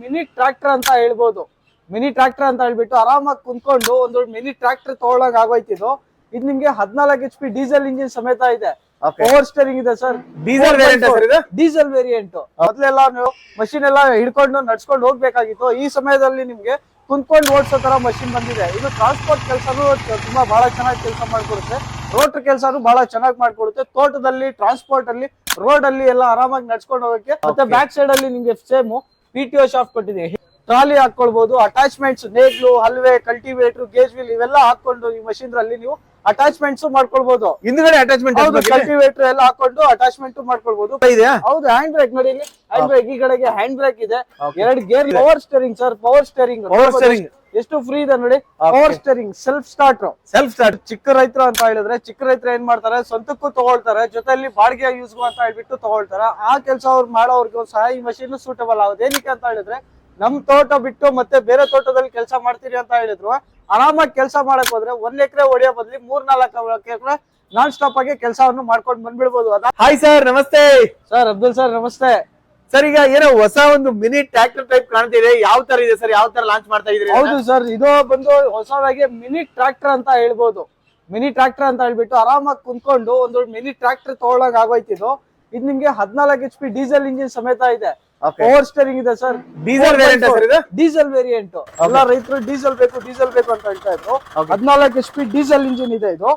Mini tractor ಅಂತ ಹೇಳ್ಬೋದು. Mini tractor ಅಂತ ಹೇಳ್ಬಿಟ್ಟು ಆರಾಮಾಗಿ ಕುಂತ್ಕೊಂಡು ಒಂದು ಮಿನಿ ಟ್ರಾಕ್ಟರ್ ತಗೊಳಕ್ ಆಗೋಯ್ತು ಇದು. ನಿಮ್ಗೆ ಹದಿನಾಲ್ಕು ಎಚ್ ಪಿ ಡೀಸೆಲ್ ಇಂಜಿನ್ ಸಮೇತ ಇದೆ. ಪವರ್ ಸ್ಟೇರಿಂಗ್ ಇದೆ sir. Diesel variant diesel variant ಮೊದ್ಲೆಲ್ಲ ನೀವು ಮಷಿನ್ ಎಲ್ಲ ಹಿಡ್ಕೊಂಡು ನಡ್ಸ್ಕೊಂಡು ಹೋಗ್ಬೇಕಾಗಿತ್ತು. ಈ ಸಮಯದಲ್ಲಿ ನಿಮ್ಗೆ ಕುಂತ್ಕೊಂಡು ಓಡಿಸೋ ತರ ಮಷಿನ್ ಬಂದಿದೆ. ಇದು ಟ್ರಾನ್ಸ್ಪೋರ್ಟ್ ಕೆಲಸನೂ ತುಂಬಾ ಬಹಳ ಚೆನ್ನಾಗಿ ಕೆಲಸ ಮಾಡ್ಕೊಡುತ್ತೆ. ರೋಟರ್ ಕೆಲಸನೂ ಬಹಳ ಚೆನ್ನಾಗಿ ಮಾಡ್ಕೊಡುತ್ತೆ. ತೋಟದಲ್ಲಿ ಟ್ರಾನ್ಸ್ಪೋರ್ಟ್ ಅಲ್ಲಿ ರೋಡ್ ಅಲ್ಲಿ ಎಲ್ಲ ಆರಾಮಾಗಿ ನಡ್ಸ್ಕೊಂಡು ಹೋಗಕ್ಕೆ ಮತ್ತೆ ಬ್ಯಾಕ್ ಸೈಡ್ ಅಲ್ಲಿ ನಿಮ್ಗೆ same P T O shaft ಕೊಟ್ಟಿದ್ದೀವಿ ಟ್ರಾಲಿ ಹಾಕೊಳ್ಬಹುದು ಅಟ್ಯಾಚ್ಮೆಂಟ್ಸ್ ನೇಗ್ಲು ಹಲ್ವೆ ಕಲ್ಟಿವೇಟರ್ ಗೇಜ್ ವೀಲ್ ಇವೆಲ್ಲ ಹಾಕೊಂಡು ಈ ಮಷೀನ್ ರಲ್ಲಿ ನೀವು ಅಟ್ಯಾಚ್ಮೆಂಟ್ಸ್ ಮಾಡ್ಕೊಳ್ಬಹುದು ಹಿಂದ್ಗಡೆ ಅಟ್ಯಾಚ್ಮೆಂಟ್ ಹೌದು ಕಲ್ಟಿವೇಟರ್ ಎಲ್ಲ ಹಾಕೊಂಡು ಅಟ್ಯಾಚ್ಮೆಂಟ್ ಮಾಡ್ಕೊಳ್ಬಹುದು ಹೌದು ಹ್ಯಾಂಡ್ ಬ್ರೇಕ್ ನೋಡಿ ಇಲ್ಲಿ. ಹ್ಯಾಂಡ್ ಬ್ರೇಕ್ ಈ ಕಡೆಗೆ ಹ್ಯಾಂಡ್ ಬ್ರೇಕ್ ಇದೆ. ಎರಡು gear power steering sir power steering power steering. ಎಷ್ಟು ಫ್ರೀ ಇದೆ ನೋಡಿ? Power steering self start self start ಚಿಕ್ಕ ರೈತರು ಅಂತ ಹೇಳಿದ್ರೆ ಚಿಕ್ಕ ರೈತರು ಏನ್ ಮಾಡ್ತಾರೆ? ಸ್ವಂತಕ್ಕೂ ತಗೊಳ್ತಾರೆ ಜೊತೆಲಿ ಬಾಡಿಗೆ ಯೂಸ್ ಅಂತ ಹೇಳ್ಬಿಟ್ಟು ತಗೊಳ್ತಾರೆ. ಆ ಕೆಲಸ ಅವ್ರು ಮಾಡೋರ್ಗೆ ಸಹ ಈ ಮಷೀನ್ ಸೂಟಬಲ್ ಆಗುತ್ತೆ. ಏನಕ್ಕೆ ಅಂತ ಹೇಳಿದ್ರೆ ನಮ್ ತೋಟ ಬಿಟ್ಟು ಮತ್ತೆ ಬೇರೆ ತೋಟದಲ್ಲಿ ಕೆಲಸ ಮಾಡ್ತೀರಿ ಅಂತ ಹೇಳಿದ್ರು ಆರಾಮಾಗಿ ಕೆಲಸ ಮಾಡಕ್ ಹೋದ್ರೆ ಒಂದ್ ಎಕರೆ ಹೊಡಿಯೋ ಬದ್ಲಿ ಮೂರ್ ನಾಲ್ಕು ಎಕರೆ ನಾನ್ ಸ್ಟಾಪ್ ಆಗಿ ಕೆಲಸವನ್ನು ಮಾಡ್ಕೊಂಡು ಬಂದ್ಬಿಡ್ಬೋದು. ಅದ ಹಾಯ್ ಸರ್ ನಮಸ್ತೆ. ಸರ್ ಅಬ್ದುಲ್ ಸರ್ ನಮಸ್ತೆ. ಸರ್ ಈಗ ಏನೋ ಹೊಸ ಒಂದು ಮಿನಿ ಟ್ರಾಕ್ಟರ್ ಟೈಪ್ ಕಾಣ್ತಿದೆ ಯಾವ ತರ ಇದೆ ಸರ್ ಯಾವ ತರ ಲಾಂಚ್ ಮಾಡ್ತಾ ಇದ್ರಿ ಹೌದು ಸರ್ ಇದು ಬಂದು ಹೊಸದಾಗಿ ಮಿನಿ ಟ್ರಾಕ್ಟರ್ ಅಂತ ಹೇಳ್ಬೋದು. ಮಿನಿ ಟ್ರಾಕ್ಟರ್ ಅಂತ ಹೇಳ್ಬಿಟ್ಟು ಆರಾಮಾಗಿ ಕುಂತ್ಕೊಂಡು ಒಂದು ಮಿನಿ ಟ್ರಾಕ್ಟರ್ ತಗೊಳಕ್ ಆಗೋಯ್ತಿದ್ದು ಇದು. ನಿಮ್ಗೆ ಹದಿನಾಲ್ಕು ಎಚ್ ಪಿ ಡೀಸೆಲ್ ಇಂಜಿನ್ ಸಮೇತ ಇದೆ. ಪವರ್ ಸ್ಟೇರಿಂಗ್ ಇದೆ sir diesel variant diesel variant ಎಲ್ಲ ರೈತರು ಡೀಸೆಲ್ ಬೇಕು ಡೀಸೆಲ್ ಬೇಕು ಅಂತ ಹೇಳ್ತಾ ಇದ್ರು. ಹದಿನಾಲ್ಕು ಸ್ಪೀಡ್ ಪಿ ಡೀಸೆಲ್ ಇಂಜಿನ್ ಇದೆ ಇದು.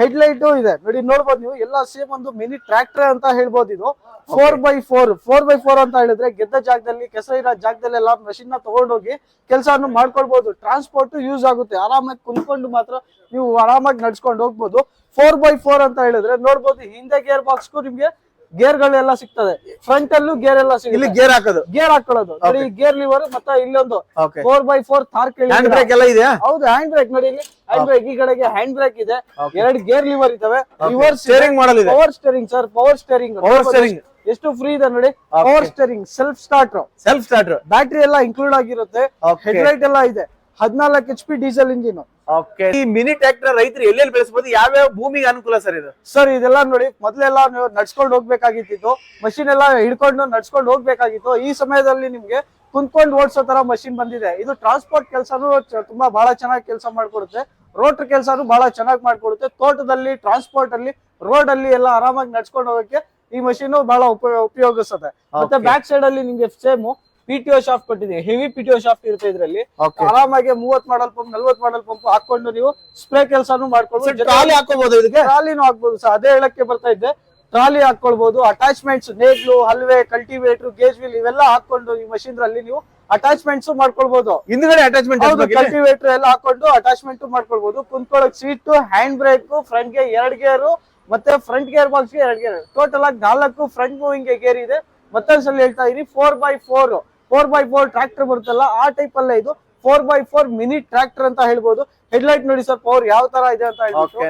ಹೆಡ್ ಲೈಟ್ ಇದೆ. ನೋಡಿ ನೋಡ್ಬೋದು ನೀವು. ಎಲ್ಲ ಸೇಮ್ ಒಂದು ಮಿನಿ ಟ್ರಾಕ್ಟರ್ ಅಂತ ಹೇಳ್ಬೋದು ಇದು. Four by four four by four ಅಂತ ಹೇಳಿದ್ರೆ ಗೆದ್ದ ಜಾಗದಲ್ಲಿ ಕೆಸ ಇರೋ ಜಾಗದಲ್ಲೆಲ್ಲ ಮಷಿನ್ನ ತಗೊಂಡೋಗಿ ಕೆಲಸವನ್ನು ಮಾಡ್ಕೊಳ್ಬಹುದು ಟ್ರಾನ್ಸ್ಪೋರ್ಟ್ ಯೂಸ್ ಆಗುತ್ತೆ. ಆರಾಮಾಗಿ ಕುಂತ್ಕೊಂಡು ಮಾತ್ರ ನೀವು ಆರಾಮಾಗಿ ನಡ್ಸ್ಕೊಂಡು ಹೋಗ್ಬೋದು. ಫೋರ್ ಬೈ ಫೋರ್ ಅಂತ ಹೇಳಿದ್ರೆ ನೋಡ್ಬೋದು ಹಿಂದೆ ಗೇರ್ ಬಾಕ್ಸ್ಗೂ ನಿಮ್ಗೆ ಗೇರ್ ಗಳೆಲ್ಲ ಸಿಗ್ತದೆ. ಫ್ರಂಟ್ ಅಲ್ಲೂ ಗೇರ್ ಎಲ್ಲ ಇಲ್ಲಿ ಸಿಗುತ್ತೆ ಗೇರ್ ಹಾಕೋದು. ಗೇರ್ ಹಾಕೊಳ್ಳೋದು. ನೋಡಿ ಗೇರ್ ಲಿವರ್ ಮತ್ತೆ ಇಲ್ಲೊಂದು four by four Thar hand brake ಎಲ್ಲ ಇದೆ ಹೌದು ಹ್ಯಾಂಡ್ ಬ್ರೇಕ್ ನೋಡಿ ಇಲ್ಲಿ. ಹ್ಯಾಂಡ್ ಬ್ರೇಕ್ ಈ ಕಡೆಗೆ ಹ್ಯಾಂಡ್ ಬ್ರೇಕ್ ಇದೆ. ಎರಡು ಗೇರ್ ಲಿವರ್ ಇದಾವೆ ರಿವರ್ಸ್ ಸ್ಟೇರಿಂಗ್ ಮಾಡಲ್ ಇದೆ. Power steering sir power steering power steering ಎಷ್ಟು ಫ್ರೀ ಇದೆ ನೋಡಿ. Power steering self starter self starter battery ಎಲ್ಲ ಇನ್ಕ್ಲೂಡ್ ಆಗಿರುತ್ತೆ. ಹೆಡ್ ಲೈಟ್ ಎಲ್ಲ ಇದೆ. ಹದಿನಾಲ್ಕು H P diesel engine okay ಈ ಮಿನಿ ಟ್ರ್ಯಾಕ್ಟರ್ ರೈತರು ಎಲ್ಲೆಲ್ಲಿ ಬೆಳೆಸಬಹುದು ಯಾವ ಭೂಮಿಗೆ ಅನುಕೂಲ ಸರ್ ಇದು? ಸರ್ ಇದೆಲ್ಲ ನೋಡಿ ಮೊದ್ಲೆಲ್ಲ ನೀವು ನಡ್ಸ್ಕೊಂಡು ಹೋಗ್ಬೇಕಾಗಿತ್ತು ಮಷಿನ್ ಎಲ್ಲ ಹಿಡ್ಕೊಂಡು ನಡ್ಸ್ಕೊಂಡು ಹೋಗ್ಬೇಕಾಗಿತ್ತು. ಈ ಸಮಯದಲ್ಲಿ ನಿಮ್ಗೆ ಕುಂತ್ಕೊಂಡು ಓಡಿಸೋ ತರ ಮಷಿನ್ ಬಂದಿದೆ. ಇದು ಟ್ರಾನ್ಸ್ಪೋರ್ಟ್ ಕೆಲಸನೂ ತುಂಬಾ ಬಹಳ ಚೆನ್ನಾಗಿ ಕೆಲಸ ಮಾಡ್ಕೊಡುತ್ತೆ. ರೋಟರ್ ಕೆಲಸನೂ ಬಹಳ ಚೆನ್ನಾಗಿ ಮಾಡ್ಕೊಡುತ್ತೆ. ತೋಟದಲ್ಲಿ ಟ್ರಾನ್ಸ್ಪೋರ್ಟ್ ಅಲ್ಲಿ ರೋಡ್ ಅಲ್ಲಿ ಎಲ್ಲ ಆರಾಮಾಗಿ ನಡ್ಸ್ಕೊಂಡು ಹೋಗಕ್ಕೆ ಈ ಮಷೀನ್ ಬಹಳ ಉಪಯೋಗ ಉಪಯೋಗಿಸುತ್ತೆ ಮತ್ತೆ ಬ್ಯಾಕ್ ಸೈಡ್ ಅಲ್ಲಿ ನಿಮ್ಗೆ same P T O shaft ಕೊಟ್ಟಿದೆ heavy P T O shaft ಇರುತ್ತೆ ಇದರಲ್ಲಿ. ಆರಾಮಾಗಿ ಮೂವತ್ ಮಾಡಲ್ ಪಂಪ್ ನಲ್ವತ್ ಮಾಡಲ್ ಪಂಪ್ ಹಾಕೊಂಡು ನೀವು ಸ್ಪ್ರೇ ಕೆಲಸನೂ ಮಾಡ್ಕೊಳ್ಬೋದು. ಟ್ರಾಲಿ ಹಾಕೋಬಹುದು ಇದಕ್ಕೆ? ಟ್ರಾಲಿನೂ ಹಾಕ್ಬಹುದು ಸರ್. ಅದೇ ಹೇಳಕ್ಕೆ ಬರ್ತಾ ಇದ್ದೆ. ಟ್ರಾಲಿ ಹಾಕೊಳ್ಬಹುದು ಅಟ್ಯಾಚ್ಮೆಂಟ್ಸ್ ನೇಗ್ಲು ಹಲ್ವೆ ಕಲ್ಟಿವೇಟರ್ ಗೇಜ್ ವೀಲ್ ಇವೆಲ್ಲ ಹಾಕೊಂಡು ಈ ಮಷಿನ್ ರಲ್ಲಿ ನೀವು ಅಟ್ಯಾಚ್ಮೆಂಟ್ಸ್ ಮಾಡ್ಕೊಳ್ಬಹುದು ಹಿಂದ್ಗಡೆ ಅಟ್ಯಾಚ್ಮೆಂಟ್ ಕಲ್ಟಿವೇಟರ್ ಎಲ್ಲ ಹಾಕೊಂಡು ಅಟ್ಯಾಚ್ಮೆಂಟ್ ಮಾಡ್ಕೊಳ್ಬಹುದು ಕುಂತ್ಕೊಳ್ಳೋಕ್ ಸೀಟ್ ಹ್ಯಾಂಡ್ ಬ್ರೇಕ್ ಫ್ರಂಟ್ಗೆ ಎರಡ್ ಗೇರ್ ಮತ್ತೆ ಫ್ರಂಟ್ ಗೇರ್ ಬಾಕ್ಸ್ಗೆ ಎರಡ್ ಗೇರ್ ಟೋಟಲ್ ಆಗಿ ನಾಲ್ಕು ಫ್ರಂಟ್ ಮೂವಿಂಗ್ ಗೇರ್ ಇದೆ. ಮತ್ತೊಂದ್ಸಲ ಹೇಳ್ತಾ ಇದೀನಿ four by four four by four tractor ಬರುತ್ತಲ್ಲ ಆ ಟೈಪ್ ಅಲ್ಲೇ ಇದು. Four by four mini tractor ಅಂತ ಹೇಳ್ಬೋದು. ಹೆಡ್ ಲೈಟ್ ನೋಡಿ ಸರ್ ಪವರ್ ಯಾವ ತರ ಇದೆ ಅಂತ.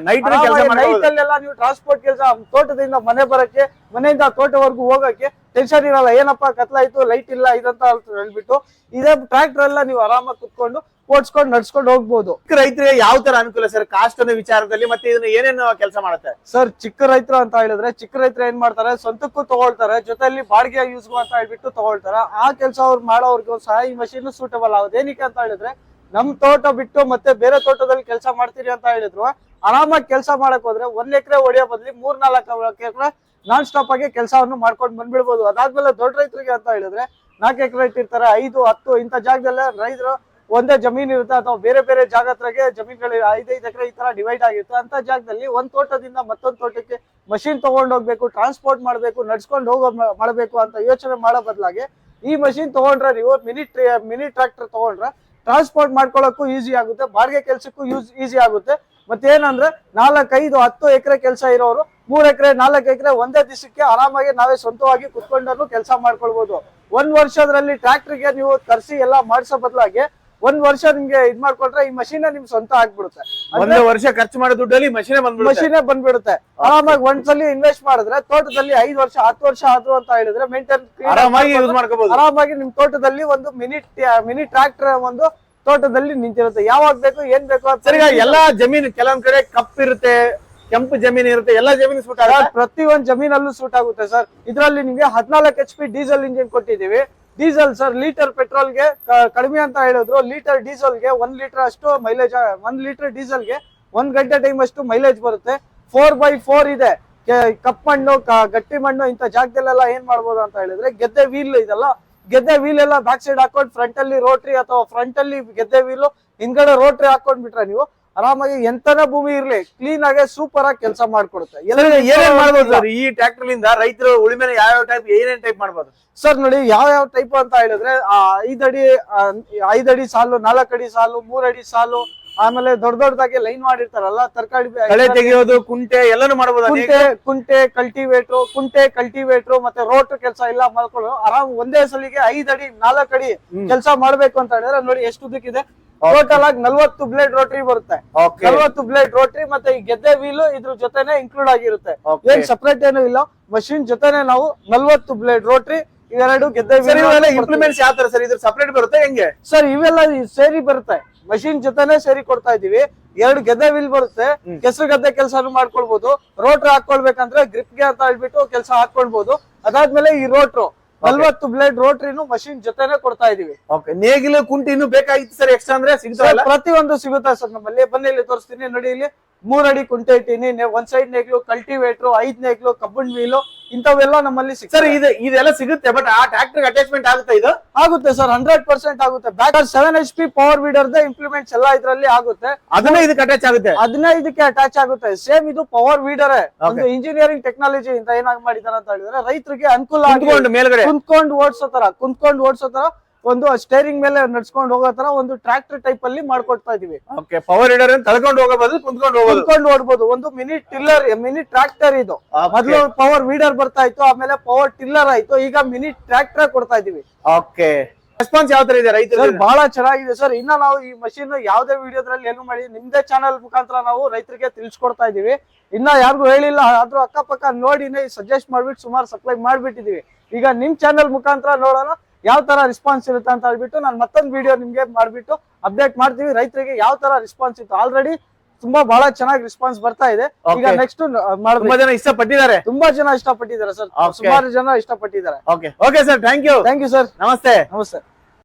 ನೈಟ್ ಅಲ್ಲೆಲ್ಲ ನೀವು ಟ್ರಾನ್ಸ್ಪೋರ್ಟ್ ಕೆಲಸ ತೋಟದಿಂದ ಮನೆ ಬರಕ್ಕೆ ಮನೆಯಿಂದ ತೋಟವರೆಗೂ ಹೋಗಕ್ಕೆ ಟೆನ್ಷನ್ ಇರಲ್ಲ. ಏನಪ್ಪ ಕತ್ಲಾಯ್ತು ಲೈಟ್ ಇಲ್ಲ ಇದಂತ ಹೇಳ್ಬಿಟ್ಟು. ಇದೇ ಟ್ರಾಕ್ಟರ್ ಎಲ್ಲ ನೀವು ಆರಾಮಾಗಿ ಕುತ್ಕೊಂಡು ಓಡಿಸ್ಕೊಂಡು ನಡ್ಸ್ಕೊಂಡು ಹೋಗ್ಬೋದು. ರೈತರಿಗೆ ಯಾವ ತರ ಅನುಕೂಲ ಸರ್? ಕಾಸ್ಟ್ ಅನ್ನೋ ವಿಚಾರದಲ್ಲಿ ಮತ್ತೆ ಇದನ್ನ ಏನೇನು ಕೆಲಸ ಮಾಡುತ್ತೆ? ಸರ್ ಚಿಕ್ಕ ರೈತರು ಅಂತ ಹೇಳಿದ್ರೆ ಚಿಕ್ಕ ರೈತರು ಏನ್ ಮಾಡ್ತಾರೆ? ಸ್ವಂತಕ್ಕೂ ತಗೊಳ್ತಾರೆ ಜೊತೆಲಿ ಬಾಡಿಗೆ ಯೂಸ್ ಅಂತ ಹೇಳ್ಬಿಟ್ಟು ತಗೊಳ್ತಾರೆ. ಆ ಕೆಲಸ ಅವ್ರು ಮಾಡೋರ್ಗೂ ಸಹ ಈ ಮಷೀನ್ ಸೂಟಬಲ್ ಆಗುತ್ತೆ ಏನಕ್ಕೆ ಅಂತ ಹೇಳಿದ್ರೆ ನಮ್ ತೋಟ ಬಿಟ್ಟು ಮತ್ತೆ ಬೇರೆ ತೋಟದಲ್ಲಿ ಕೆಲಸ ಮಾಡ್ತೀರಿ ಅಂತ ಹೇಳಿದ್ರು ಆರಾಮಾಗಿ ಕೆಲಸ ಮಾಡಕ್ ಹೋದ್ರೆ ಒಂದ್ ಎಕರೆ ಹೊಡೆಯೋ ಬದ್ಲಿ ಮೂರ್ ನಾಲ್ಕು ಎಕರೆ ನಾನ್ ಸ್ಟಾಪ್ ಆಗಿ ಕೆಲಸವನ್ನು ಮಾಡ್ಕೊಂಡು ಬಂದ್ಬಿಡ್ಬೋದು. ಅದಾದ್ಮೇಲೆ ದೊಡ್ಡ ರೈತರಿಗೆ ಅಂತ ಹೇಳಿದ್ರೆ ನಾಲ್ಕು ಎಕರೆ ಇಟ್ಟಿರ್ತಾರೆ ಐದು ಹತ್ತು ಇಂಥ ಜಾಗದಲ್ಲೇ ರೈತರು ಒಂದೇ ಜಮೀನ್ ಇರುತ್ತೆ ಅಥವಾ ಬೇರೆ ಬೇರೆ ಜಾಗ ಜಮೀನ್ಗಳು ಐದೈದು ಎಕರೆ ಈ ತರ ಡಿವೈಡ್ ಆಗಿರುತ್ತೆ. ಅಂತ ಜಾಗದಲ್ಲಿ ಒಂದ್ ತೋಟದಿಂದ ಮತ್ತೊಂದು ತೋಟಕ್ಕೆ ಮಷಿನ್ ತಗೊಂಡ್ ಹೋಗ್ಬೇಕು ಟ್ರಾನ್ಸ್ಪೋರ್ಟ್ ಮಾಡ್ಬೇಕು, ನಡ್ಸ್ಕೊಂಡು ಹೋಗೋ ಮಾಡಬೇಕು ಅಂತ ಯೋಚನೆ ಮಾಡೋ ಬದಲಾಗಿ ಈ ಮಷಿನ್ ತಗೊಂಡ್ರೆ ನೀವು ಮಿನಿ ಮಿನಿ ಟ್ರಾಕ್ಟರ್ ತಗೊಂಡ್ರೆ ಟ್ರಾನ್ಸ್ಪೋರ್ಟ್ ಮಾಡ್ಕೊಳ್ಳೋಕ್ಕೂ ಈಸಿ ಆಗುತ್ತೆ, ಬಾಡಿಗೆ ಕೆಲ್ಸಕ್ಕೂ ಯೂಸ್ ಈಸಿ ಆಗುತ್ತೆ. ಮತ್ತೇನಂದ್ರೆ ನಾಲ್ಕೈದು ಹತ್ತು ಎಕರೆ ಕೆಲಸ ಇರೋರು, ಮೂರ್ ಎಕರೆ, ನಾಲ್ಕು ಎಕರೆ ಒಂದೇ ದಿವಸಕ್ಕೆ ಆರಾಮಾಗಿ ನಾವೇ ಸ್ವಂತವಾಗಿ ಕುತ್ಕೊಂಡರು ಕೆಲಸ ಮಾಡ್ಕೊಳ್ಬಹುದು ಒಂದ್ ವರ್ಷದಲ್ಲಿ ಟ್ರಾಕ್ಟರ್ಗೆ ನೀವು ತರಿಸಿ ಎಲ್ಲ ಮಾಡಿಸೋ ಬದಲಾಗಿ ಒಂದ್ ವರ್ಷ ನಿಮ್ಗೆ ಇದ್ ಮಾಡ್ಕೊಂಡ್ರೆ ಈ ಮಷೀನ್ ನಿಮ್ ಸ್ವಂತ ಆಗ್ಬಿಡುತ್ತೆ. ಒಂದು ವರ್ಷ ಖರ್ಚು ಮಾಡೋ ದುಡ್ಡಲ್ಲಿ ಮಷೀನೇ ಬಂದ್ಬಿಡುತ್ತೆ. ಮಷೀನೇ ಬಂದ್ಬಿಡುತ್ತೆ. ಆರಾಮಾಗಿ ಒಂದ್ಸಲಿ ಇನ್ವೆಸ್ಟ್ ಮಾಡಿದ್ರೆ ತೋಟದಲ್ಲಿ ಐದ್ ವರ್ಷ ಹತ್ತು ವರ್ಷ ಆದ್ರು ಅಂತ ಹೇಳಿದ್ರೆ ಮೇಂಟೈನ್ ಆರಾಮಾಗಿ ಯೂಸ್ ಮಾಡ್ಕೋಬಹುದು ಆರಾಮಾಗಿ ನಿಮ್ ತೋಟದಲ್ಲಿ ಒಂದು ಮಿನಿ ಮಿನಿ ಟ್ರಾಕ್ಟರ್ ಒಂದು ತೋಟದಲ್ಲಿ ನಿಂತಿರುತ್ತೆ. ಯಾವಾಗ ಬೇಕು ಏನ್ ಬೇಕು ಸರಿ ಎಲ್ಲಾ ಜಮೀನು ಕೆಲವೊಂದ್ ಕಡೆ ಕಪ್ ಇರುತ್ತೆ ಕೆಂಪು ಜಮೀನು ಇರುತ್ತೆ ಎಲ್ಲಾ ಜಮೀನು ಸೂಟ್ ಆಗುತ್ತೆ? ಪ್ರತಿ ಒಂದ್ ಜಮೀನಲ್ಲೂ ಸೂಟ್ ಆಗುತ್ತೆ ಸರ್. ಇದ್ರಲ್ಲಿ ನಿಮ್ಗೆ ಹದಿನಾಲ್ಕು ಎಚ್ ಪಿ ಡೀಸೆಲ್ ಇಂಜಿನ್ ಕೊಟ್ಟಿದೀವಿ ಡೀಸೆಲ್ ಸರ್, ಲೀಟರ್ ಪೆಟ್ರೋಲ್ಗೆ ಕಡಿಮೆ ಅಂತ ಹೇಳಿದ್ರು. ಲೀಟರ್ ಡೀಸೆಲ್ಗೆ ಒಂದ್ ಲೀಟರ್ ಅಷ್ಟು ಮೈಲೇಜ್, ಒಂದ್ ಲೀಟರ್ ಡೀಸೆಲ್ಗೆ ಒಂದ್ ಗಂಟೆ ಟೈಮ್ ಅಷ್ಟು ಮೈಲೇಜ್ ಬರುತ್ತೆ. ಫೋರ್ ಬೈ ಫೋರ್ ಇದೆ. ಕಪ್ ಮಣ್ಣು ಗಟ್ಟಿ ಮಣ್ಣು, ಇಂಥ ಜಾಗದಲ್ಲೆಲ್ಲ ಏನ್ ಮಾಡ್ಬೋದು ಅಂತ ಹೇಳಿದ್ರೆ ಗೆದ್ದೆ ವೀಲ್ ಇದೆಲ್ಲ. ಗೆದ್ದೆ ವೀಲ್ ಎಲ್ಲ ಬ್ಯಾಕ್ ಸೈಡ್ ಹಾಕೊಂಡು ಫ್ರಂಟ್ ಅಲ್ಲಿ ರೋಟ್ರಿ ಅಥವಾ ಫ್ರಂಟ್ ಅಲ್ಲಿ ಗೆದ್ದೆ ವೀಲ್ ಹಿಂದ್ಗಡೆ ರೋಟ್ರಿ ಹಾಕೊಂಡ್ ಬಿಟ್ರೆ ನೀವು ಆರಾಮಾಗಿ ಎಂತನ ಭೂಮಿ ಇರ್ಲಿ ಕ್ಲೀನ್ ಆಗಿ ಸೂಪರ್ ಆಗಿ ಕೆಲಸ ಮಾಡ್ಕೊಡುತ್ತೆ. ಏನೇನ್ ಮಾಡ್ಬೋದು ಸರ್? ಈ ಟ್ರಾಕ್ಟರ್ ಲಿಂದ ರೈತರು ಉಳಿಮೆ ಯಾವ ಯಾವ ಟೈಪ್ ಏನೇನ್ ಟೈಪ್ ಮಾಡ್ಬೋದು? ಸರ್ ನೋಡಿ ಯಾವ ಯಾವ ಟೈಪ್ ಅಂತ ಹೇಳಿದ್ರೆ ಐದಡಿ ಐದಡಿ ಸಾಲು ನಾಲ್ಕಡಿ ಸಾಲು ಮೂರಡಿ ಸಾಲು ಆಮೇಲೆ ದೊಡ್ಡ ದೊಡ್ಡದಾಗಿ ಲೈನ್ ಮಾಡಿರ್ತಾರಲ್ಲ ತರಕಾರಿ ಕಳೆ ತೆಗೆಯೋದು ಕುಂಟೆ ಎಲ್ಲಾನು ಮಾಡಬಹುದು ಕುಂಟೆ ಕುಂಟೆ ಕಲ್ಟಿವೇಟ್ರು ಕುಂಟೆ ಕಲ್ಟಿವೇಟ್ರು ಮತ್ತೆ ರೋಟ್ ಕೆಲಸ ಎಲ್ಲ ಮಾಡ್ಕೊಳ್ಳೋ ಆರಾಮ್ ಒಂದೇ ಸಲಿಗೆ ಐದ್ ಅಡಿ ನಾಲ್ಕ್ ಅಡಿ ಕೆಲಸ ಮಾಡ್ಬೇಕು ಅಂತ ಹೇಳಿದ್ರೆ ನೋಡಿ ಎಷ್ಟು ಉದ್ದಕ್ಕಿದೆ ಟೋಟಲ್ ಆಗಿ ನಲ್ವತ್ತು ಬ್ಲೇಡ್ ರೋಟ್ರಿ ಬರುತ್ತೆ. ನಲ್ವತ್ತು ಬ್ಲೇಡ್ ರೋಟ್ರಿ ಮತ್ತೆ ಈ ಗೆದ್ದೆ ವೀಲ್ ಇದ್ರ ಜೊತೆನೆ ಇನ್ಕ್ಲೂಡ್ ಆಗಿರುತ್ತೆ. ಏನ್ ಸಪರೇಟ್ ಏನು ಇಲ್ಲ. ಮಷಿನ್ ಜೊತೆನೆ ನಾವು ನಲ್ವತ್ತು ಬ್ಲೇಡ್ ರೋಟ್ರಿ ಇವೆರಡು ಗೆದ್ದೆ ಇಂಪ್ಲಿಮೆಂಟ್ ಇಂಪ್ಲಿಮೆಂಟ್ಸ್ ಯಾವ ತರ ಸರ್? ಇದ್ರ ಸಪರೇಟ್ ಬರುತ್ತೆ ಹೆಂಗೆ? ಸರ್ ಇವೆಲ್ಲ ಸೇರಿ ಬರುತ್ತೆ. ಮಷಿನ್ ಜೊತೆನೆ ಸೇರಿ ಕೊಡ್ತಾ ಇದೀವಿ ಎರಡು ಗದ್ದೆ ವಿಲ್ ಬರುತ್ತೆ. ಕೆಸರು ಗದ್ದೆ ಕೆಲಸನು ಮಾಡ್ಕೊಳ್ಬಹುದು ರೋಟ್ರ್ ಹಾಕೊಳ್ಬೇಕಂದ್ರೆ ಗ್ರಿಪ್ಗೆ ಅಂತ ಹೇಳ್ಬಿಟ್ಟು ಕೆಲಸ ಹಾಕೊಳ್ಬಹುದು ಅದಾದ್ಮೇಲೆ ಈ ರೋಟ್ರು ನಲ್ವತ್ತು ಬ್ಲೇಡ್ ರೋಟ್ರಿನು ಮಷಿನ್ ಜೊತೆನೆ ಕೊಡ್ತಾ ಇದೀವಿ ಓಕೆ ನೇಗಿಲು ಕುಂಟಿನೂ ಇನ್ನು ಬೇಕಾಗಿತ್ತು ಸರ್ ಎಕ್ಸ್ಟ್ರಾ ಅಂದ್ರೆ ಸರ್, ಸಿಗ್ತಾವಲ್ಲ ಪ್ರತಿಯೊಂದು ಸಿಗುತ್ತೆ ಸರ್ ನಮ್ಮಲ್ಲಿ. ಬನ್ನಿ ಇಲ್ಲಿ ತೋರಿಸ್ತೀನಿ ನೋಡಿ ಇಲ್ಲಿ. ಮೂರಡಿ ಕುಂಟೆ ಇಟ್ಟಿನಿ ಒಂದ್ ಸೈಡ್ ನೇಗ್ಲು ಕಲ್ಟಿವೇಟ್ರು ಐದ್ ನೇಗ್ಲು ಕಬ್ಬನ್ ವೀಲು ಇಂಥವೆಲ್ಲ ನಮ್ಮಲ್ಲಿ ಸರ್ ಸಿಗ್ತದೆ ಇದು ಇದೆಲ್ಲ ಸಿಗುತ್ತೆ ಬಟ್ ಆ ಟ್ರಾಕ್ಟರ್ ಅಟ್ಯಾಚ್ಮೆಂಟ್ ಆಗುತ್ತೆ ಇದು? ಆಗುತ್ತೆ ಸರ್ ಹಂಡ್ರೆಡ್ ಪರ್ಸೆಂಟ್ ಆಗುತ್ತೆ. Back seven H P power weeder implements ಎಲ್ಲ ಇದ್ರಲ್ಲಿ ಆಗುತ್ತೆ. ಅದನ್ನೇ ಇದಕ್ಕೆ ಅಟ್ಯಾಚ್ ಆಗುತ್ತೆ? ಅದನ್ನೇ ಇದಕ್ಕೆ ಅಟ್ಯಾಚ್ ಆಗುತ್ತೆ. ಸೇಮ್ ಇದು ಪವರ್ ವೀಡರ್ ಒಂದು ಇಂಜಿನಿಯರಿಂಗ್ ಟೆಕ್ನಾಲಜಿ ಇಂದ ಏನಾಗಿ ಮಾಡಿದಾರೆ ಅಂತ ಹೇಳಿದ್ರೆ ರೈತರಿಗೆ ಅನುಕೂಲ ಆಗುತ್ತೆ ಕುಂತ್ಕೊಂಡು ಮೇಲ್ಗಡೆ. ಕುಂತ್ಕೊಂಡು ಓಡಿಸೋ ತರ ಕುಂತ್ಕೊಂಡು ಓಡಿಸೋ ತರ ಒಂದು ಸ್ಟೇರಿಂಗ್ ಮೇಲೆ ನಡ್ಸ್ಕೊಂಡು ಹೋಗೋ ತರ ಒಂದು ಟ್ರಾಕ್ಟರ್ ಟೈಪ್ ಅಲ್ಲಿ ಮಾಡ್ಕೊಡ್ತಾ ಇದೀವಿ. ಓಕೆ ಪವರ್ ರೀಡರ್ ತಳ್ಕೊಂಡು ಹೋಗೋ ಬದಲು ಕುಂತ್ಕೊಂಡು ಹೋಗೋದು. ಕುಂತ್ಕೊಂಡು ಓಡ್ಬೋದು. ಒಂದು ಮಿನಿ ಟಿಲ್ಲರ್ ಮಿನಿ ಟ್ರಾಕ್ಟರ್ ಇದು. ಮೊದಲು ಪವರ್ ವೀಡರ್ ಬರ್ತಾ ಇತ್ತು ಆಮೇಲೆ ಪವರ್ ಟಿಲ್ಲರ್ ಆಯ್ತು ಈಗ ಮಿನಿ ಟ್ರಾಕ್ಟರ್ ಕೊಡ್ತಾ ಇದೀವಿ. ಓಕೆ ರೆಸ್ಪಾನ್ಸ್ ಯಾವ ತರ ಇದೆ ರೈತರು ಬಹಳ ಚೆನ್ನಾಗಿದೆ ಸರ್. ಇನ್ನ ನಾವು ಈ ಮಷೀನ್ ಯಾವ್ದೇ ವಿಡಿಯೋದ್ರಲ್ಲಿ ಏನು ಮಾಡಿ ನಿಮ್ದೇ ಚಾನಲ್ ಮುಖಾಂತರ ನಾವು ರೈತರಿಗೆ ತಿಳಿಸ್ಕೊಡ್ತಾ ಇದೀವಿ. ಇನ್ನ ಯಾರಿಗೂ ಹೇಳಿಲ್ಲ ಆದ್ರೂ ಅಕ್ಕಪಕ್ಕ ನೋಡಿನೇ ಸಜೆಸ್ಟ್ ಮಾಡ್ಬಿಟ್ಟು ಸುಮಾರು ಸಪ್ಲೈ ಮಾಡ್ಬಿಟ್ಟಿದೀವಿ. ಈಗ ನಿಮ್ ಚಾನಲ್ ಮುಖಾಂತರ ನೋಡೋಣ. ಯಾವ ತರ ರೆಸ್ಪಾನ್ಸ್ ಇರುತ್ತೆ ಅಂತ ಹೇಳ್ಬಿಟ್ಟು ನಾನು ಮತ್ತೊಂದು ವಿಡಿಯೋ ನಿಮ್ಗೆ ಮಾಡ್ಬಿಟ್ಟು ಅಪ್ಡೇಟ್ ಮಾಡ್ತೀವಿ. ರೈತರಿಗೆ ಯಾವ ತರ ರೆಸ್ಪಾನ್ಸ್ ಇತ್ತು? ಆಲ್ರೆಡಿ ತುಂಬಾ ಬಹಳ ಚೆನ್ನಾಗಿ ರೆಸ್ಪಾನ್ಸ್ ಬರ್ತಾ ಇದೆ. ಈಗ. ನೆಕ್ಸ್ಟ್ ತುಂಬಾ ಜನ ಇಷ್ಟಪಟ್ಟಿದ್ದಾರೆ. ತುಂಬಾ ಜನ ಇಷ್ಟಪಟ್ಟಿದ್ದಾರೆ ಸರ್. ಸುಮಾರು ಜನ ಇಷ್ಟಪಟ್ಟಿದ್ದಾರೆ. Okay okay sir thank you thank you sir ನಮಸ್ತೆ. ನಮಸ್ತೆ.